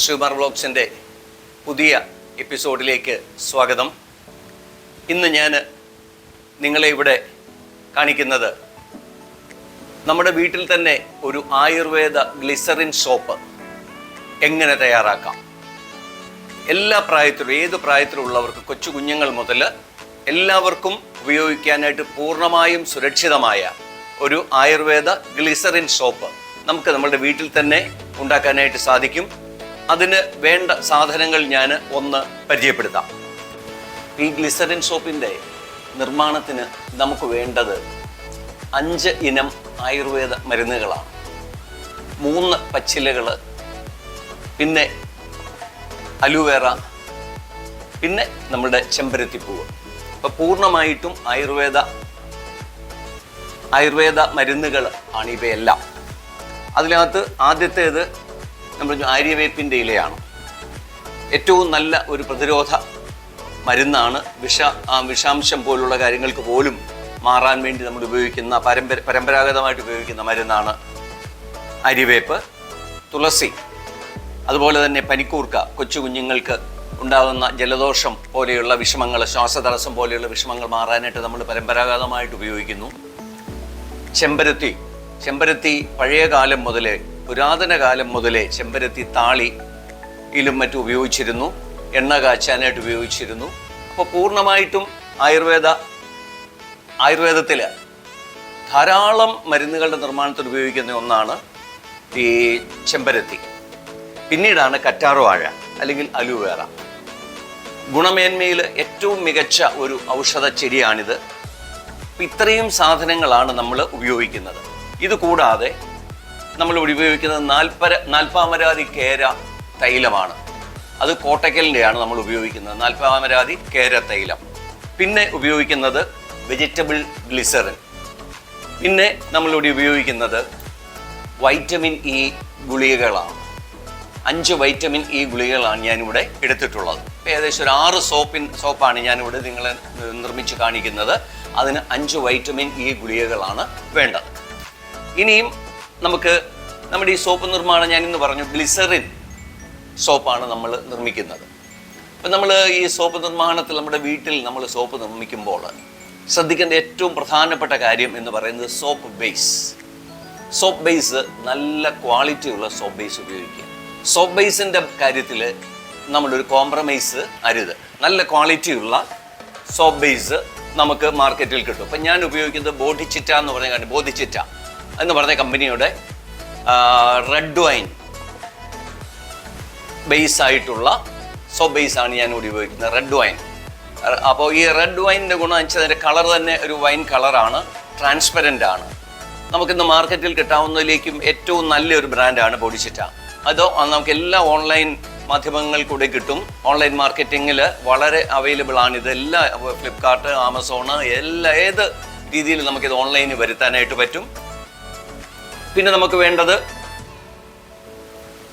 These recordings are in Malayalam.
ശ്രീമാർ വ്ളോഗ്സിന്റെ പുതിയ എപ്പിസോഡിലേക്ക് സ്വാഗതം. ഇന്ന് ഞാൻ നിങ്ങളെ ഇവിടെ കാണിക്കുന്നത് നമ്മുടെ വീട്ടിൽ തന്നെ ഒരു ആയുർവേദ ഗ്ലിസറിൻ സോപ്പ് എങ്ങനെ തയ്യാറാക്കാം? എല്ലാ പ്രായത്തിലും ഏത് പ്രായത്തിലുള്ളവർക്ക് കൊച്ചു കുഞ്ഞുങ്ങൾ മുതൽ എല്ലാവർക്കും ഉപയോഗിക്കാനായിട്ട് പൂർണമായും സുരക്ഷിതമായ ഒരു ആയുർവേദ ഗ്ലിസറിൻ സോപ്പ് നമുക്ക് നമ്മളുടെ വീട്ടിൽ തന്നെ ഉണ്ടാക്കാനായിട്ട് സാധിക്കും. അതിന് വേണ്ട സാധനങ്ങൾ ഞാൻ ഒന്ന് പരിചയപ്പെടുത്താം. ഈ ഗ്ലിസറിൻ സോപ്പിന്റെ നിർമ്മാണത്തിന് നമുക്ക് വേണ്ടത് അഞ്ച് ഇനം ആയുർവേദ മരുന്നുകളാണ്. മൂന്ന് പച്ചിലകൾ പിന്നെ അലുവേറ പിന്നെ നമ്മുടെ ചെമ്പരത്തിപ്പൂവ്. അപ്പോൾ പൂർണമായിട്ടും ആയുർവേദ ആയുർവേദ മരുന്നുകൾ ആണ് ഇവയെല്ലാം. അതിനകത്ത് ആദ്യത്തേത് നമ്മൾ ആര്യവേപ്പിന്റെ ഇലയാണ് ഏറ്റവും നല്ല ഒരു പ്രതിരോധ മരുന്നാണ് വിഷ വിഷാംശം പോലുള്ള കാര്യങ്ങൾക്ക് പോലും മാറാൻ വേണ്ടി നമ്മൾ ഉപയോഗിക്കുന്ന പരമ്പര പരമ്പരാഗതമായിട്ട് ഉപയോഗിക്കുന്ന മരുന്നാണ് അരിവേപ്പ് തുളസി അതുപോലെ തന്നെ പനിക്കൂർക്ക കൊച്ചു കുഞ്ഞുങ്ങൾക്ക് ഉണ്ടാകുന്ന ജലദോഷം പോലെയുള്ള വിഷമങ്ങൾ ശ്വാസതടസ്സം പോലെയുള്ള വിഷമങ്ങൾ മാറാനായിട്ട് നമ്മൾ പരമ്പരാഗതമായിട്ട് ഉപയോഗിക്കുന്നു. ചെമ്പരത്തി ചെമ്പരത്തി പഴയ കാലം മുതലേ പുരാതന കാലം മുതലേ ചെമ്പരത്തി താളി ഇലും മറ്റും ഉപയോഗിച്ചിരുന്നു എണ്ണ കാച്ചാനായിട്ട് ഉപയോഗിച്ചിരുന്നു. അപ്പോൾ പൂർണമായിട്ടും ആയുർവേദ ആയുർവേദത്തിൽ ധാരാളം മരുന്നുകളുടെ നിർമ്മാണത്തിൽ ഉപയോഗിക്കുന്ന ഒന്നാണ് ഈ ചെമ്പരത്തി. പിന്നീടാണ് കറ്റാർ വാഴ അല്ലെങ്കിൽ അലുവേറ. ഗുണമേന്മയിൽ ഏറ്റവും മികച്ച ഒരു ഔഷധ ചെടിയാണിത്. ഇത്രയും സാധനങ്ങളാണ് നമ്മൾ ഉപയോഗിക്കുന്നത്. ഇത് കൂടാതെ നമ്മൾ ഉപയോഗിക്കുന്നത് നാൽപ്പര നാൽപ്പാമരാതി കേര തൈലമാണ്. അത് കോട്ടക്കലിന്റെയാണ് നമ്മൾ ഉപയോഗിക്കുന്നത്. നാൽപ്പാമരാതി കേര തൈലം. പിന്നെ ഉപയോഗിക്കുന്നത് വെജിറ്റബിൾ ഗ്ലിസറിൻ പിന്നെ നമ്മളിവിടെ ഉപയോഗിക്കുന്നത് വൈറ്റമിൻ ഇ ഗുളികകളാണ്. അഞ്ച് വൈറ്റമിൻ ഇ ഗുളികകളാണ് ഞാനിവിടെ എടുത്തിട്ടുള്ളത്. ഏകദേശം ഒരു ആറ് സോപ്പിൻ സോപ്പാണ് ഞാനിവിടെ നിങ്ങളെ നിർമ്മിച്ച് കാണിക്കുന്നത്. അതിന് അഞ്ച് വൈറ്റമിൻ ഇ ഗുളികകളാണ് വേണ്ടത്. ഇനിയും നമുക്ക് നമ്മുടെ ഈ സോപ്പ് നിർമ്മാണം ഞാൻ ഇന്ന് പറഞ്ഞു ഗ്ലിസറിൻ സോപ്പാണ് നമ്മൾ നിർമ്മിക്കുന്നത്. അപ്പം നമ്മൾ ഈ സോപ്പ് നിർമ്മാണത്തിൽ നമ്മുടെ വീട്ടിൽ നമ്മൾ സോപ്പ് നിർമ്മിക്കുമ്പോൾ ശ്രദ്ധിക്കേണ്ട ഏറ്റവും പ്രധാനപ്പെട്ട കാര്യം എന്ന് പറയുന്നത് സോപ്പ് ബേസ് സോപ്പ് ബേസ് നല്ല ക്വാളിറ്റി ഉള്ള സോപ്പ് ബേസ് ഉപയോഗിക്കുക. സോപ്പ് ബേസിന്റെ കാര്യത്തിൽ നമ്മളൊരു കോംപ്രമൈസ് അരുത്. നല്ല ക്വാളിറ്റി ഉള്ള സോപ്പ് ബേസ് നമുക്ക് മാർക്കറ്റിൽ കിട്ടും. അപ്പം ഞാൻ ഉപയോഗിക്കുന്നത് ബോഡി ചിറ്റ എന്ന് പറഞ്ഞ കമ്പനി ബോധിച്ചിറ്റ. എന്ന് പറഞ്ഞ കമ്പനിയുടെ റെഡ് വൈൻ ബേസ് ആയിട്ടുള്ള സോ ബേസ് ആണ് ഞാൻ ഇവിടെ ഉപയോഗിക്കുന്നത് റെഡ് വൈൻ അപ്പോൾ ഈ റെഡ് വൈനിന്റെ ഗുണം വെച്ചാൽ അതിന്റെ കളർ തന്നെ ഒരു വൈൻ കളറാണ് ട്രാൻസ്പെറന്റ് ആണ്. നമുക്കിന്ന് മാർക്കറ്റിൽ കിട്ടാവുന്നതിലേക്കും ഏറ്റവും നല്ലൊരു ബ്രാൻഡാണ് ബോഡിച്ചിറ്റ അത് നമുക്ക് എല്ലാ ഓൺലൈൻ മാധ്യമങ്ങൾ കൂടെ കിട്ടും. ഓൺലൈൻ മാർക്കറ്റിങ്ങിൽ വളരെ അവൈലബിൾ ആണ്. ഇതെല്ലാം ഫ്ലിപ്കാർട്ട് ആമസോൺ എല്ലാ ഏത് രീതിയിൽ നമുക്കിത് ഓൺലൈനിൽ വരുത്താനായിട്ട് പറ്റും. പിന്നെ നമുക്ക് വേണ്ടത്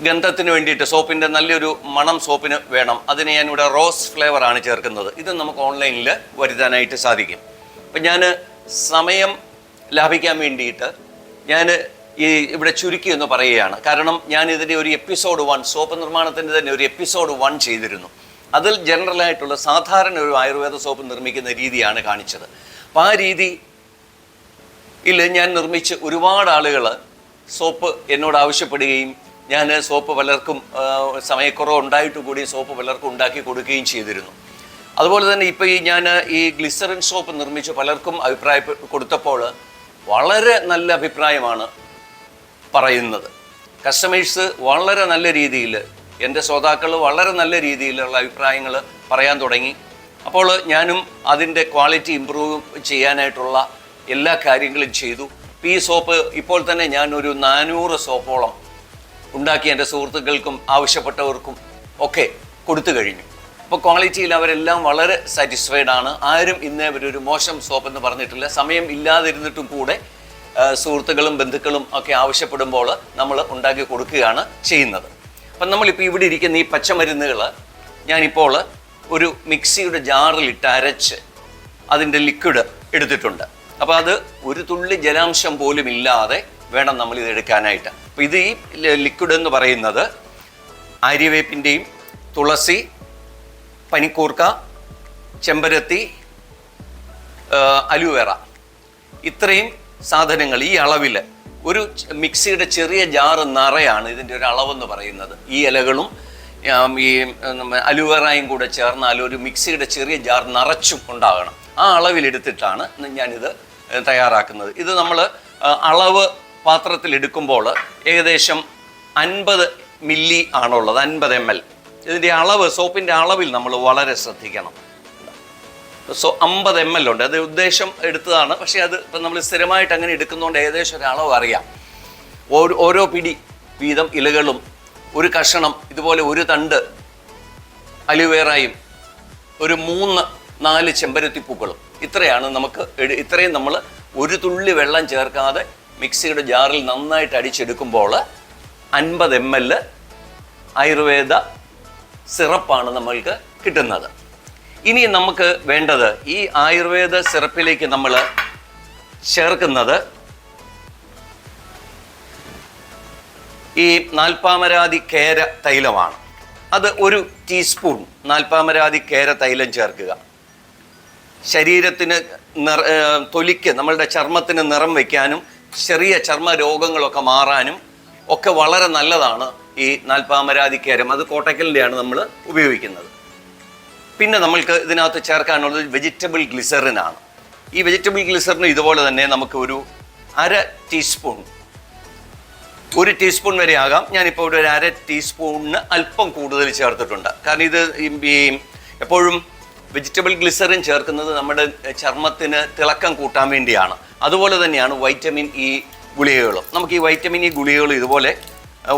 ഗന്ധത്തിന് വേണ്ടിയിട്ട് സോപ്പിന്റെ നല്ലൊരു മണം സോപ്പിന് വേണം. അതിന് ഞാനിവിടെ റോസ് ഫ്ലേവർ ആണ് ചേർക്കുന്നത്. ഇത് നമുക്ക് ഓൺലൈനിൽ വരുത്താനായിട്ട് സാധിക്കും. അപ്പം ഞാൻ സമയം ലാഭിക്കാൻ വേണ്ടിയിട്ട് ഞാൻ ഈ ഇവിടെ ചുരുക്കി എന്ന് പറയുകയാണ്. കാരണം ഞാൻ ഇതിന്റെ ഒരു എപ്പിസോഡ് വൺ സോപ്പ് നിർമ്മാണത്തിന്റെ തന്നെ ഒരു എപ്പിസോഡ് വൺ ചെയ്തിരുന്നു. അതിൽ ജനറലായിട്ടുള്ള സാധാരണ ഒരു ആയുർവേദ സോപ്പ് നിർമ്മിക്കുന്ന രീതിയാണ് കാണിച്ചത്. അപ്പോൾ ആ രീതി ഇല്ല ഞാൻ നിർമ്മിച്ച് ഒരുപാട് ആളുകൾ സോപ്പ് എന്നോട് ആവശ്യപ്പെടുകയും ഞാൻ സോപ്പ് പലർക്കും സമയക്കുറവ് ഉണ്ടായിട്ട് കൂടി സോപ്പ് പലർക്കും ഉണ്ടാക്കി കൊടുക്കുകയും ചെയ്തിരുന്നു. അതുപോലെ തന്നെ ഇപ്പോൾ ഈ ഞാൻ ഈ ഗ്ലിസറിൻ സോപ്പ് നിർമ്മിച്ച് പലർക്കും അഭിപ്രായ കൊടുത്തപ്പോൾ വളരെ നല്ല അഭിപ്രായമാണ് പറയുന്നത്. കസ്റ്റമേഴ്സ് വളരെ നല്ല രീതിയിൽ എന്റെ ശ്രോതാക്കൾ വളരെ നല്ല രീതിയിലുള്ള അഭിപ്രായങ്ങൾ പറയാൻ തുടങ്ങി. അപ്പോൾ ഞാനും അതിന്റെ ക്വാളിറ്റി ഇമ്പ്രൂവ് ചെയ്യാനായിട്ടുള്ള എല്ലാ കാര്യങ്ങളും ചെയ്തു. ഈ സോപ്പ് ഇപ്പോൾ തന്നെ ഞാൻ ഒരു നാനൂറ് സോപ്പോളം ഉണ്ടാക്കി എന്റെ സുഹൃത്തുക്കൾക്കും ആവശ്യപ്പെട്ടവർക്കും ഒക്കെ കൊടുത്തു കഴിഞ്ഞു. അപ്പോൾ ക്വാളിറ്റിയിൽ അവരെല്ലാം വളരെ സാറ്റിസ്ഫൈഡ് ആണ്. ആരും ഇന്നേ ഒരു മോശം സോപ്പ് എന്ന് പറഞ്ഞിട്ടില്ല. സമയം ഇല്ലാതിരുന്നിട്ടും കൂടെ സുഹൃത്തുക്കളും ബന്ധുക്കളും ഒക്കെ ആവശ്യപ്പെടുമ്പോൾ നമ്മൾ ഉണ്ടാക്കി കൊടുക്കുകയാണ് ചെയ്യുന്നത്. അപ്പം നമ്മളിപ്പോൾ ഇവിടെ ഇരിക്കുന്ന ഈ പച്ചമരുന്നുകൾ ഞാനിപ്പോൾ ഒരു മിക്സിയുടെ ജാറിലിട്ട് അരച്ച് അതിന്റെ ലിക്വിഡ് എടുത്തിട്ടുണ്ട്. അപ്പോൾ അത് ഒരു തുള്ളി ജലാംശം പോലും ഇല്ലാതെ വേണം നമ്മൾ ഇത് എടുക്കാനായിട്ട്. അപ്പോൾ ഇത് ഈ ലിക്വിഡ് എന്ന് പറയുന്നത് ആര്യവേപ്പിന്റെയും തുളസി പനിക്കൂർക്ക ചെമ്പരത്തി അലുവേറ. ഇത്രയും സാധനങ്ങൾ ഈ അളവിൽ ഒരു മിക്സിയുടെ ചെറിയ ജാറ് നിറയാണ് ഇതിന്റെ ഒരു അളവെന്ന് പറയുന്നത്. ഈ ഇലകളും ഈ അലുവേറയും കൂടെ ചേർന്നാൽ ഒരു മിക്സിയുടെ ചെറിയ ജാർ നിറച്ചും ഉണ്ടാകണം. ആ അളവിലെടുത്തിട്ടാണ് ഞാനിത് തയ്യാറാക്കുന്നത്. ഇത് നമ്മൾ അളവ് പാത്രത്തിൽ എടുക്കുമ്പോൾ ഏകദേശം അൻപത് മില്ലി ആണുള്ളത് അൻപത് എം എൽ. ഇതിന്റെ അളവ് സോപ്പിന്റെ അളവിൽ നമ്മൾ വളരെ ശ്രദ്ധിക്കണം. സോ അമ്പത് എം എൽ ഉണ്ട്. അത് ഉദ്ദേശം എടുത്തതാണ്. പക്ഷേ അത് ഇപ്പം നമ്മൾ സ്ഥിരമായിട്ട് അങ്ങനെ എടുക്കുന്നതുകൊണ്ട് ഏകദേശം ഒരു അളവ് അറിയാം. ഓരോ ഓരോ പിടി വീതം ഇലകളും ഒരു കഷണം ഇതുപോലെ ഒരു തണ്ട് അലുവേറായും ഒരു മൂന്ന് നാല് ചെമ്പരത്തിപ്പൂക്കളും ഇത്രയാണ് നമുക്ക് ഇത്രയും നമ്മൾ ഒരു തുള്ളി വെള്ളം ചേർക്കാതെ മിക്സിയുടെ ജാറിൽ നന്നായിട്ട് അടിച്ചെടുക്കുമ്പോൾ അൻപത് എം എൽ ആയുർവേദ സിറപ്പാണ് നമ്മൾക്ക് കിട്ടുന്നത്. ഇനി നമുക്ക് വേണ്ടത് ഈ ആയുർവേദ സിറപ്പിലേക്ക് നമ്മൾ ചേർക്കുന്നത് ഈ നാൽപ്പാമരാതി കേര തൈലമാണ്. അത് ഒരു ടീസ്പൂൺ നാൽപ്പാമരാതി കേര തൈലം ചേർക്കുക. ശരീരത്തിന് നിറ തൊലിക്ക് നമ്മളുടെ ചർമ്മത്തിന് നിറം വയ്ക്കാനും ചെറിയ ചർമ്മ രോഗങ്ങളൊക്കെ മാറാനും ഒക്കെ വളരെ നല്ലതാണ് ഈ നാൽപ്പാമരാതിക്കേരം. അത് കോട്ടക്കലിന്റെയാണ് നമ്മൾ ഉപയോഗിക്കുന്നത്. പിന്നെ നമ്മൾക്ക് ഇതിനകത്ത് ചേർക്കാനുള്ളത് വെജിറ്റബിൾ ഗ്ലിസറിനാണ്. ഈ വെജിറ്റബിൾ ഗ്ലിസറിന് ഇതുപോലെ തന്നെ നമുക്ക് ഒരു അര ടീസ്പൂൺ ഒരു ടീസ്പൂൺ വരെ ആകാം. ഞാനിപ്പോൾ ഒരു അര ടീസ്പൂണിന് അല്പം കൂടുതൽ ചേർത്തിട്ടുണ്ട്. കാരണം ഇത് ഈ എപ്പോഴും വെജിറ്റബിൾ ഗ്ലിസറിൻ ചേർക്കുന്നത് നമ്മുടെ ചർമ്മത്തിന് തിളക്കം കൂട്ടാൻ വേണ്ടിയാണ്. അതുപോലെ തന്നെയാണ് വൈറ്റമിൻ ഇ ഗുളികകളും. നമുക്ക് ഈ വൈറ്റമിൻ ഇ ഗുളികകൾ ഇതുപോലെ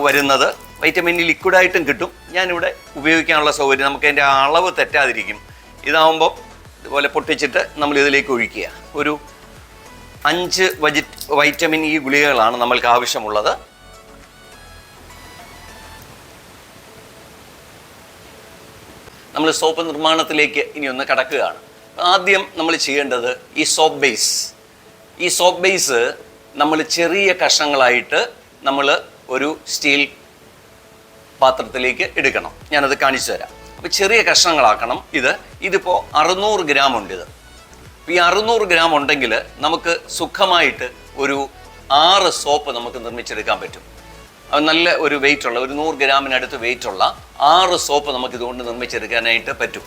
വരുന്നത് വൈറ്റമിൻ ഇ ലിക്വിഡായിട്ടും കിട്ടും. ഞാനിവിടെ ഉപയോഗിക്കാനുള്ള സൗകര്യം നമുക്ക് അതിന്റെ അളവ് തെറ്റാതിരിക്കും. ഇതാവുമ്പോൾ ഇതുപോലെ പൊട്ടിച്ചിട്ട് നമ്മൾ ഇതിലേക്ക് ഒഴിക്കുക. ഒരു അഞ്ച് വൈറ്റമിൻ ഇ ഗുളികകളാണ് നമ്മൾക്ക് ആവശ്യമുള്ളത്. നമ്മൾ സോപ്പ് നിർമ്മാണത്തിലേക്ക് ഇനി ഒന്ന് കടക്കുകയാണ്. ആദ്യം നമ്മൾ ചെയ്യേണ്ടത് ഈ സോപ്പ് ബേസ് ഈ സോപ്പ് ബേസ് നമ്മൾ ചെറിയ കഷ്ണങ്ങളായിട്ട് നമ്മൾ ഒരു സ്റ്റീൽ പാത്രത്തിലേക്ക് എടുക്കണം. ഞാനത് കാണിച്ചു തരാം. അപ്പോൾ ചെറിയ കഷ്ണങ്ങളാക്കണം ഇത്. ഇതിപ്പോൾ അറുന്നൂറ് ഗ്രാം ഉണ്ട് ഇത്. ഈ അറുന്നൂറ് ഗ്രാം ഉണ്ടെങ്കിൽ നമുക്ക് സുഖമായിട്ട് ഒരു ആറ് സോപ്പ് നമുക്ക് നിർമ്മിച്ചെടുക്കാൻ പറ്റും. നല്ല ഒരു വെയിറ്റ് ഉള്ള ഒരു നൂറ് ഗ്രാമിനടുത്ത് വെയിറ്റ് ഉള്ള ആറ് സോപ്പ് നമുക്ക് ഇതുകൊണ്ട് നിർമ്മിച്ചെടുക്കാനായിട്ട് പറ്റും.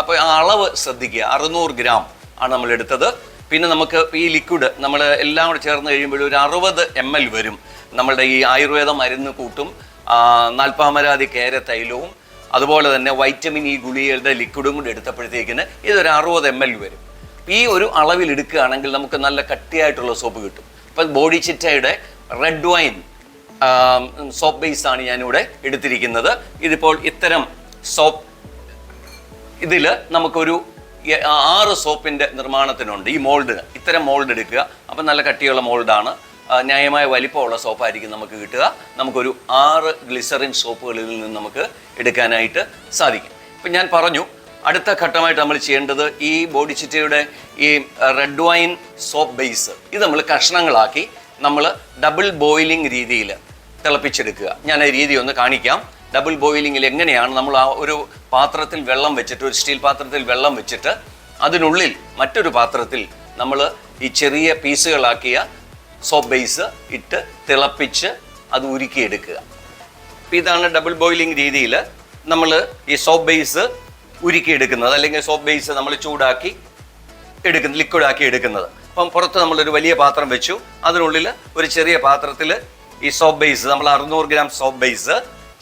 അപ്പോൾ ആ അളവ് ശ്രദ്ധിക്കുക. അറുന്നൂറ് ഗ്രാം ആണ് നമ്മൾ എടുത്തത്. പിന്നെ നമുക്ക് ഈ ലിക്വിഡ് നമ്മൾ എല്ലാം കൂടെ ചേർന്ന് കഴിയുമ്പോൾ ഒരു അറുപത് എം എൽ വരും. നമ്മളുടെ ഈ ആയുർവേദ മരുന്ന് കൂട്ടും നാൽപ്പാമരാതി കേര തൈലവും അതുപോലെ തന്നെ വൈറ്റമിൻ ഇ ഗുളികയുടെ ലിക്വിഡും കൂടി എടുത്തപ്പോഴത്തേക്കിന് ഇതൊരു അറുപത് എം എൽ വരും. ഈ ഒരു അളവിൽ എടുക്കുകയാണെങ്കിൽ നമുക്ക് നല്ല കട്ടിയായിട്ടുള്ള സോപ്പ് കിട്ടും. ഇപ്പം ബോഡി ചിറ്റയുടെ റെഡ് വൈൻ സോപ്പ് ബേസ് ആണ് ഞാനിവിടെ എടുത്തിരിക്കുന്നത്. ഇതിപ്പോൾ ഇത്തരം സോപ്പ് ഇതിൽ നമുക്കൊരു ആറ് സോപ്പിന്റെ നിർമ്മാണത്തിനുണ്ട്. ഈ മോൾഡിന് ഇത്തരം മോൾഡ് എടുക്കുക. അപ്പം നല്ല കട്ടിയുള്ള മോൾഡാണ് ന്യായമായ വലിപ്പമുള്ള സോപ്പായിരിക്കും നമുക്ക് കിട്ടുക. നമുക്കൊരു ആറ് ഗ്ലിസറിൻ സോപ്പുകളിൽ നിന്ന് നമുക്ക് എടുക്കാനായിട്ട് സാധിക്കും. ഇപ്പം ഞാൻ പറഞ്ഞു അടുത്ത ഘട്ടമായിട്ട് നമ്മൾ ചെയ്യേണ്ടത് ഈ ബോഡി ചിറ്റയുടെ ഈ റെഡ് വൈൻ സോപ്പ് ബേസ് ഇത് നമ്മൾ കഷ്ണങ്ങളാക്കി നമ്മൾ ഡബിൾ ബോയിലിംഗ് രീതിയിൽ തിളപ്പിച്ചെടുക്കുക. ഞാൻ ആ രീതി ഒന്ന് കാണിക്കാം. ഡബിൾ ബോയിലിങ്ങിൽ എങ്ങനെയാണ് നമ്മൾ ആ ഒരു പാത്രത്തിൽ വെള്ളം വെച്ചിട്ട് ഒരു സ്റ്റീൽ പാത്രത്തിൽ വെള്ളം വെച്ചിട്ട് അതിനുള്ളിൽ മറ്റൊരു പാത്രത്തിൽ നമ്മൾ ഈ ചെറിയ പീസുകളാക്കിയ സോപ്പ് ബേസ് ഇട്ട് തിളപ്പിച്ച് അത് ഉരുക്കിയെടുക്കുക. അപ്പം ഇതാണ് ഡബിൾ ബോയിലിംഗ് രീതിയിൽ നമ്മൾ ഈ സോപ്പ് ബേസ് ഉരുക്കിയെടുക്കുന്നത്. അല്ലെങ്കിൽ സോപ്പ് ബേസ് നമ്മൾ ചൂടാക്കി എടുക്കുന്നത് ലിക്വിഡാക്കി എടുക്കുന്നത്. അപ്പം പുറത്ത് നമ്മളൊരു വലിയ പാത്രം വെച്ചു. അതിനുള്ളിൽ ഒരു ചെറിയ പാത്രത്തിൽ ഈ സോപ്പ് ബേസ് നമ്മൾ അറുന്നൂറ് ഗ്രാം സോപ്പ് ബേസ്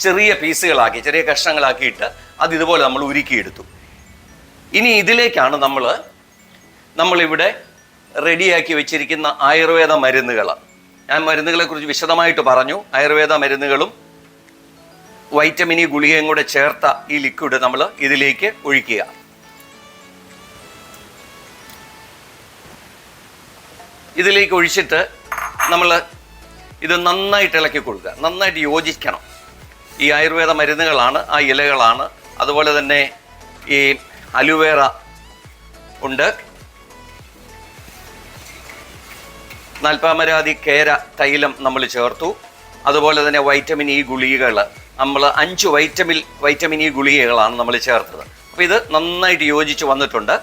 ചെറിയ പീസുകളാക്കി ചെറിയ കഷ്ണങ്ങളാക്കിയിട്ട് അത് ഇതുപോലെ നമ്മൾ ഉരുക്കിയെടുത്തു. ഇനി ഇതിലേക്കാണ് നമ്മൾ നമ്മളിവിടെ റെഡിയാക്കി വെച്ചിരിക്കുന്ന ആയുർവേദ മരുന്നുകൾ. ഞാൻ മരുന്നുകളെ കുറിച്ച് വിശദമായിട്ട് പറഞ്ഞു. ആയുർവേദ മരുന്നുകളും വൈറ്റമിനി ഗുളികയും കൂടെ ചേർത്ത ഈ ലിക്വിഡ് നമ്മൾ ഇതിലേക്ക് ഒഴിക്കുക. ഇതിലേക്ക് ഒഴിച്ചിട്ട് നമ്മൾ ഇത് നന്നായിട്ട് ഇളക്കി കൊടുക്കുക. നന്നായിട്ട് യോജിക്കണം. ഈ ആയുർവേദ മരുന്നുകളാണ് ആ ഇലകളാണ്. അതുപോലെ തന്നെ ഈ അലുവേറ ഉണ്ട്. നാൽപ്പാമരാതി കേര തൈലം നമ്മൾ ചേർത്തു. അതുപോലെ തന്നെ വൈറ്റമിൻ ഇ ഗുളികകൾ നമ്മൾ അഞ്ച് വൈറ്റമിൻ വൈറ്റമിൻ ഇ ഗുളികകളാണ് നമ്മൾ ചേർത്തത്. അപ്പോൾ ഇത് നന്നായിട്ട് യോജിച്ച് വന്നിട്ടുണ്ട്.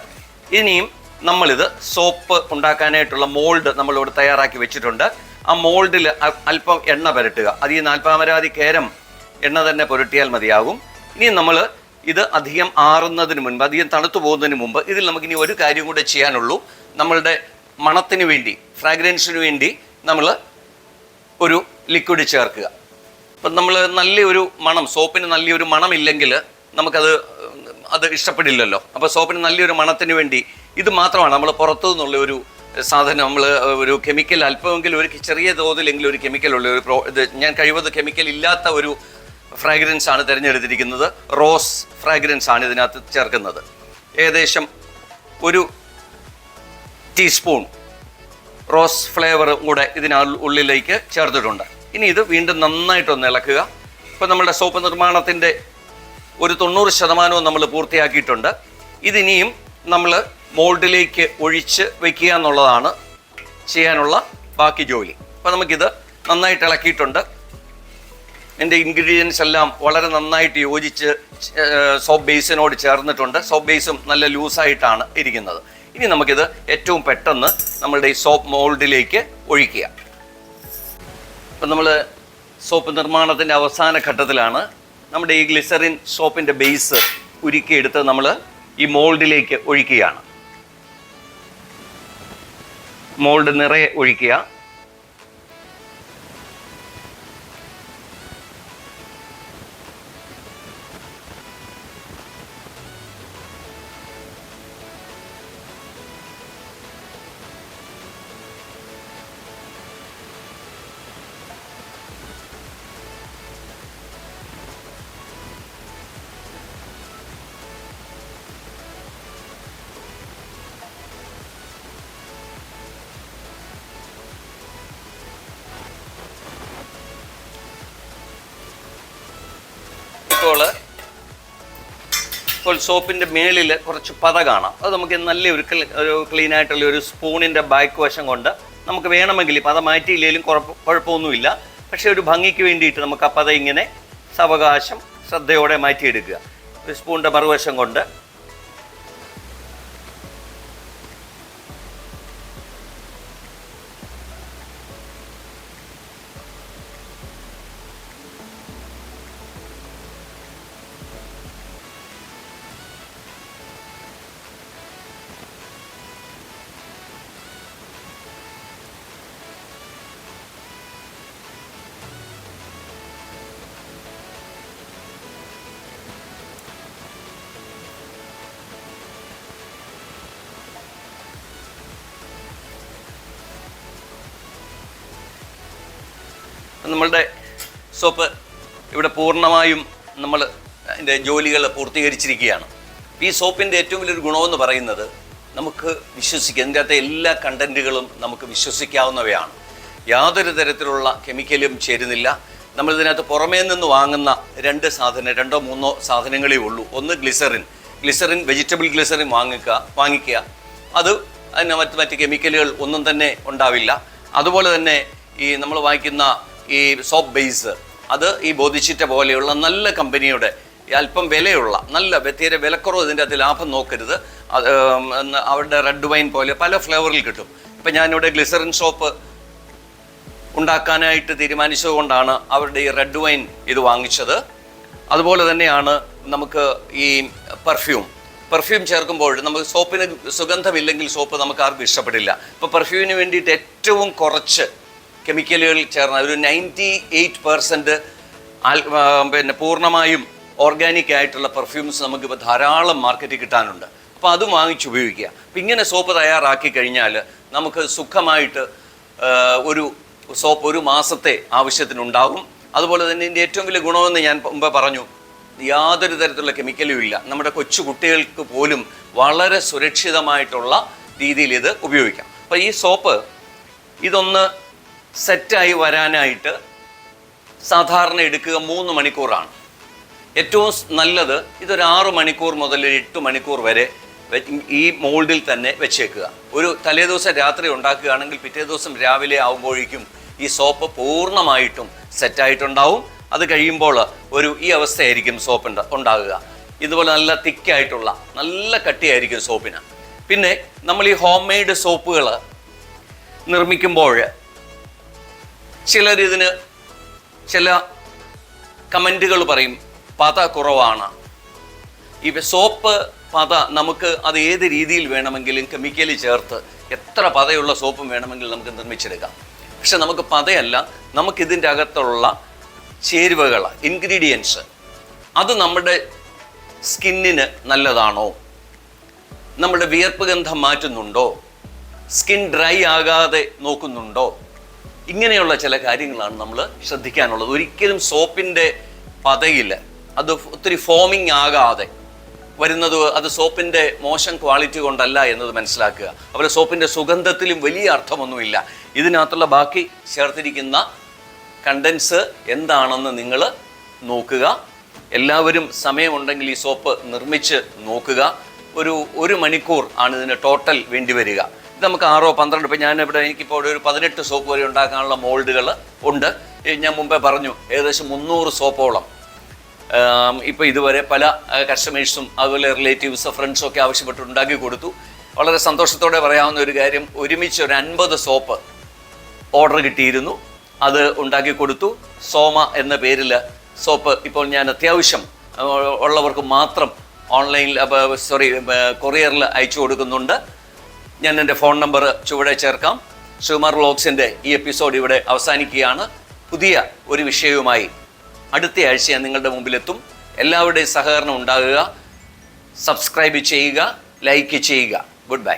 ഇനിയും നമ്മളിത് സോപ്പ് ഉണ്ടാക്കാനായിട്ടുള്ള മോൾഡ് നമ്മളിവിടെ തയ്യാറാക്കി വെച്ചിട്ടുണ്ട്. ആ മോൾഡിൽ അല്പം എണ്ണ പുരട്ടുക. അത് ഈ നാൽപ്പാമരാതി കേരം എണ്ണ തന്നെ പുരട്ടിയാൽ മതിയാകും. ഇനി നമ്മൾ ഇത് അധികം ആറുന്നതിന് മുൻപ് അധികം തണുത്തു പോകുന്നതിന് മുമ്പ് ഇതിൽ നമുക്ക് ഇനി ഒരു കാര്യം കൂടെ ചെയ്യാനുള്ളൂ. നമ്മളുടെ മണത്തിന് വേണ്ടി ഫ്രാഗ്രൻസിന് വേണ്ടി നമ്മൾ ഒരു ലിക്വിഡ് ചേർക്കുക. അപ്പം നമ്മൾ നല്ലൊരു മണം സോപ്പിന് നല്ലൊരു മണമില്ലെങ്കിൽ നമുക്കത് അത് ഇഷ്ടപ്പെടില്ലല്ലോ. അപ്പോൾ സോപ്പിന് നല്ലൊരു മണത്തിന് വേണ്ടി ഇത് മാത്രമാണ്. നമ്മൾ പുറത്തു നിന്നുള്ള ഒരു സാധനം നമ്മൾ ഒരു കെമിക്കൽ അല്പമെങ്കിലും ഒരു ചെറിയ തോതിലെങ്കിലും ഒരു കെമിക്കൽ ഉള്ള ഒരു പ്രോ ഇത് ഞാൻ കഴിവത് കെമിക്കൽ ഇല്ലാത്ത ഒരു ഫ്രാഗ്രൻസ് ആണ് തിരഞ്ഞെടുത്തിരിക്കുന്നത്. റോസ് ഫ്രാഗ്രൻസ് ആണ് ഇതിനകത്ത് ചേർക്കുന്നത്. ഏകദേശം ഒരു ടീസ്പൂൺ റോസ് ഫ്ലേവറും കൂടെ ഇതിനാ ഉള്ളിലേക്ക് ചേർത്തിട്ടുണ്ട്. ഇനി ഇത് വീണ്ടും നന്നായിട്ടൊന്ന് ഇളക്കുക. ഇപ്പോൾ നമ്മുടെ സോപ്പ് നിർമ്മാണത്തിന്റെ ഒരു തൊണ്ണൂറ് ശതമാനവും നമ്മൾ പൂർത്തിയാക്കിയിട്ടുണ്ട്. ഇതിനിയും നമ്മൾ മോൾഡിലേക്ക് ഒഴിച്ച് വെക്കുക എന്നുള്ളതാണ് ചെയ്യാനുള്ള ബാക്കി ജോലി. അപ്പോൾ നമുക്കിത് നന്നായിട്ട് ഇളക്കിയിട്ടുണ്ട്. എന്റെ ഇൻഗ്രീഡിയൻസ് എല്ലാം വളരെ നന്നായിട്ട് യോജിച്ച് സോപ്പ് ബേസിനോട് ചേർന്നിട്ടുണ്ട്. സോപ്പ് ബേസും നല്ല ലൂസായിട്ടാണ് ഇരിക്കുന്നത്. ഇനി നമുക്കിത് ഏറ്റവും പെട്ടെന്ന് നമ്മളുടെ ഈ സോപ്പ് മോൾഡിലേക്ക് ഒഴിക്കുക. അപ്പം നമ്മൾ സോപ്പ് നിർമ്മാണത്തിന്റെ അവസാന ഘട്ടത്തിലാണ് നമ്മുടെ ഈ ഗ്ലിസറിൻ സോപ്പിന്റെ ബേസ് ഉരുക്കിയെടുത്ത് നമ്മൾ ഈ മോൾഡിലേക്ക് ഒഴിക്കുകയാണ്. മോൾഡ് നിറയെ ഒഴിക്കുക. ഇപ്പോൾ ഇപ്പോൾ സോപ്പിന്റെ മേളിൽ കുറച്ച് പത കാണാം. അത് നമുക്ക് നല്ല ഒരു ഒരു ക്ലീൻ ആയിട്ടുള്ള ഒരു സ്പൂണിന്റെ ബാക്ക് വശം കൊണ്ട് നമുക്ക് വേണമെങ്കിൽ പത മാറ്റിയില്ലെങ്കിലും കുഴപ്പ കുഴപ്പമൊന്നുമില്ല. പക്ഷേ ഒരു ഭംഗിക്ക് വേണ്ടിയിട്ട് നമുക്ക് ആ പത ഇങ്ങനെ സാവകാശം ശ്രദ്ധയോടെ മാറ്റിയെടുക്കുക. ഒരു സ്പൂണിന്റെ മറുവശം കൊണ്ട് നമ്മളുടെ സോപ്പ് ഇവിടെ പൂർണമായും നമ്മൾ അതിന്റെ ജോലികൾ പൂർത്തീകരിച്ചിരിക്കുകയാണ്. ഈ സോപ്പിന്റെ ഏറ്റവും വലിയൊരു ഗുണമെന്ന് പറയുന്നത് നമുക്ക് വിശ്വസിക്കാം ഇതിന്റെ അകത്തെ എല്ലാ കണ്ടന്റുകളും നമുക്ക് വിശ്വസിക്കാവുന്നവയാണ്. യാതൊരു തരത്തിലുള്ള കെമിക്കലും ചേരുന്നില്ല. നമ്മൾ ഇതിനകത്ത് പുറമേ നിന്ന് വാങ്ങുന്ന രണ്ട് സാധനം രണ്ടോ മൂന്നോ സാധനങ്ങളേ ഉള്ളൂ. ഒന്ന് ഗ്ലിസറിൻ. ഗ്ലിസറിൻ വെജിറ്റബിൾ ഗ്ലിസറിൻ വാങ്ങിക്കുക വാങ്ങിക്കുക. അത് അതിന് മറ്റ് മറ്റ് കെമിക്കലുകൾ ഒന്നും തന്നെ ഉണ്ടാവില്ല. അതുപോലെ തന്നെ ഈ നമ്മൾ വാങ്ങിക്കുന്ന ഈ സോപ്പ് ബേസ് അത് ഈ ബോധിച്ചിറ്റ പോലെയുള്ള നല്ല കമ്പനിയുടെ അല്പം വിലയുള്ള നല്ല തീരെ വിലക്കുറവ് ഇതിന്റെ അകത്ത് ലാഭം നോക്കരുത്. അവരുടെ റെഡ് വൈൻ പോലെ പല ഫ്ലേവറിൽ കിട്ടും. ഇപ്പം ഞാനിവിടെ ഗ്ലിസറിൻ സോപ്പ് ഉണ്ടാക്കാനായിട്ട് തീരുമാനിച്ചതുകൊണ്ടാണ് അവരുടെ ഈ റെഡ് വൈൻ ഇത് വാങ്ങിച്ചത്. അതുപോലെ തന്നെയാണ് നമുക്ക് ഈ പെർഫ്യൂം പെർഫ്യൂം ചേർക്കുമ്പോൾ നമുക്ക് സോപ്പിന് സുഗന്ധമില്ലെങ്കിൽ സോപ്പ് നമുക്ക് ആർക്കും ഇഷ്ടപ്പെടില്ല. ഇപ്പോൾ പെർഫ്യൂമിന് വേണ്ടിയിട്ട് ഏറ്റവും കുറച്ച് കെമിക്കലുകൾ ചേർന്ന ഒരു നയന്റി എയ്റ്റ് പെർസെന്റ് പിന്നെ പൂർണമായും ഓർഗാനിക് ആയിട്ടുള്ള പെർഫ്യൂംസ് നമുക്കിപ്പോൾ ധാരാളം മാർക്കറ്റിൽ കിട്ടാനുണ്ട്. അപ്പോൾ അത് വാങ്ങിച്ച് ഉപയോഗിക്കുക. അപ്പം ഇങ്ങനെ സോപ്പ് തയ്യാറാക്കി കഴിഞ്ഞാൽ നമുക്ക് സുഖമായിട്ട് ഒരു സോപ്പ് ഒരു മാസത്തെ ആവശ്യത്തിനുണ്ടാകും. അതുപോലെ തന്നെ ഇതിന്റെ ഏറ്റവും വലിയ ഗുണമെന്ന് ഞാൻ മുമ്പ് പറഞ്ഞു യാതൊരു തരത്തിലുള്ള കെമിക്കലും ഇല്ല. നമ്മുടെ കൊച്ചു കുട്ടികൾക്ക് പോലും വളരെ സുരക്ഷിതമായിട്ടുള്ള രീതിയിൽ ഇത് ഉപയോഗിക്കാം. അപ്പോൾ ഈ സോപ്പ് ഇതൊന്ന് സെറ്റായി വരാനായിട്ട് സാധാരണ എടുക്കുക മൂന്ന് മണിക്കൂറാണ്. ഏറ്റവും നല്ലത് ഇതൊരു ആറ് മണിക്കൂർ മുതൽ എട്ട് മണിക്കൂർ വരെ ഈ മോൾഡിൽ തന്നെ വെച്ചേക്കുക. ഒരു തലേദിവസം രാത്രി ഉണ്ടാക്കുകയാണെങ്കിൽ പിറ്റേ ദിവസം രാവിലെ ആകുമ്പോഴേക്കും ഈ സോപ്പ് പൂർണമായിട്ടും സെറ്റായിട്ടുണ്ടാവും. അത് കഴിയുമ്പോൾ ഒരു ഈ അവസ്ഥയായിരിക്കും സോപ്പ് ഉണ്ട- ഉണ്ടാകുക. ഇതുപോലെ നല്ല തിക്കായിട്ടുള്ള നല്ല കട്ടിയായിരിക്കും സോപ്പിന്. പിന്നെ നമ്മൾ ഈ ഹോം മെയ്ഡ് സോപ്പുകൾ നിർമ്മിക്കുമ്പോൾ ചിലരിതിന് ചില കമന്റുകൾ പറയും പത കുറവാണ്. ഈ സോപ്പ് പത നമുക്ക് അത് ഏത് രീതിയിൽ വേണമെങ്കിലും കെമിക്കലി ചേർത്ത് എത്ര പതയുള്ള സോപ്പും വേണമെങ്കിലും നമുക്ക് നിർമ്മിച്ചെടുക്കാം. പക്ഷെ നമുക്ക് പതയല്ല നമുക്കിതിന്റെ അകത്തുള്ള ചേരുവകൾ ഇൻഗ്രീഡിയൻസ് അത് നമ്മുടെ സ്കിന്നിന് നല്ലതാണോ? നമ്മുടെ വിയർപ്പ് ഗന്ധം മാറ്റുന്നുണ്ടോ? സ്കിൻ ഡ്രൈ ആകാതെ നോക്കുന്നുണ്ടോ? ഇങ്ങനെയുള്ള ചില കാര്യങ്ങളാണ് നമ്മൾ ശ്രദ്ധിക്കാനുള്ളത്. ഒരിക്കലും സോപ്പിന്റെ പതയിൽ അത് ഒത്തിരി ഫോമിങ് ആകാതെ വരുന്നത് അത് സോപ്പിന്റെ മോശം ക്വാളിറ്റി കൊണ്ടല്ല എന്നത് മനസ്സിലാക്കുക. അതുപോലെ സോപ്പിന്റെ സുഗന്ധത്തിലും വലിയ അർത്ഥമൊന്നുമില്ല. ഇതിനകത്തുള്ള ബാക്കി ചേർത്തിരിക്കുന്ന കണ്ടൻസ് എന്താണെന്ന് നിങ്ങൾ നോക്കുക. എല്ലാവരും സമയമുണ്ടെങ്കിൽ ഈ സോപ്പ് നിർമ്മിച്ച് നോക്കുക. ഒരു ഒരു മണിക്കൂർ ആണ് ഇതിന് ടോട്ടൽ വേണ്ടി വരിക. നമുക്ക് ആറോ പന്ത്രണ്ട് ഇപ്പം ഞാനിവിടെ എനിക്കിപ്പോൾ ഒരു പതിനെട്ട് സോപ്പ് വരെ ഉണ്ടാക്കാനുള്ള മോൾഡുകൾ ഉണ്ട്. ഞാൻ മുമ്പേ പറഞ്ഞു ഏകദേശം മുന്നൂറ് സോപ്പോളം. ഇപ്പോൾ ഇതുവരെ പല കസ്റ്റമേഴ്സും അതുപോലെ റിലേറ്റീവ്സ് ഫ്രണ്ട്സും ഒക്കെ ആവശ്യപ്പെട്ട് ഉണ്ടാക്കി കൊടുത്തു. വളരെ സന്തോഷത്തോടെ പറയാവുന്ന ഒരു കാര്യം ഒരുമിച്ച് ഒരു അൻപത് സോപ്പ് ഓർഡർ കിട്ടിയിരുന്നു. അത് ഉണ്ടാക്കി കൊടുത്തു. സോമ എന്ന പേരിൽ സോപ്പ് ഇപ്പോൾ ഞാൻ അത്യാവശ്യം ഉള്ളവർക്ക് മാത്രം ഓൺലൈനിൽ സോറി കൊറിയറിൽ അയച്ചു കൊടുക്കുന്നുണ്ട്. ഞാൻ എന്റെ ഫോൺ നമ്പർ ചുവടെ ചേർക്കാം. സുകുമാർ വ്ളോഗ്സിന്റെ ഈ എപ്പിസോഡ് ഇവിടെ അവസാനിക്കുകയാണ്. പുതിയ ഒരു വിഷയവുമായി അടുത്ത ആഴ്ച ഞാൻ നിങ്ങളുടെ മുമ്പിലെത്തും. എല്ലാവരുടെയും സഹകരണം ഉണ്ടാകുക. സബ്സ്ക്രൈബ് ചെയ്യുക ലൈക്ക് ചെയ്യുക. Good bye.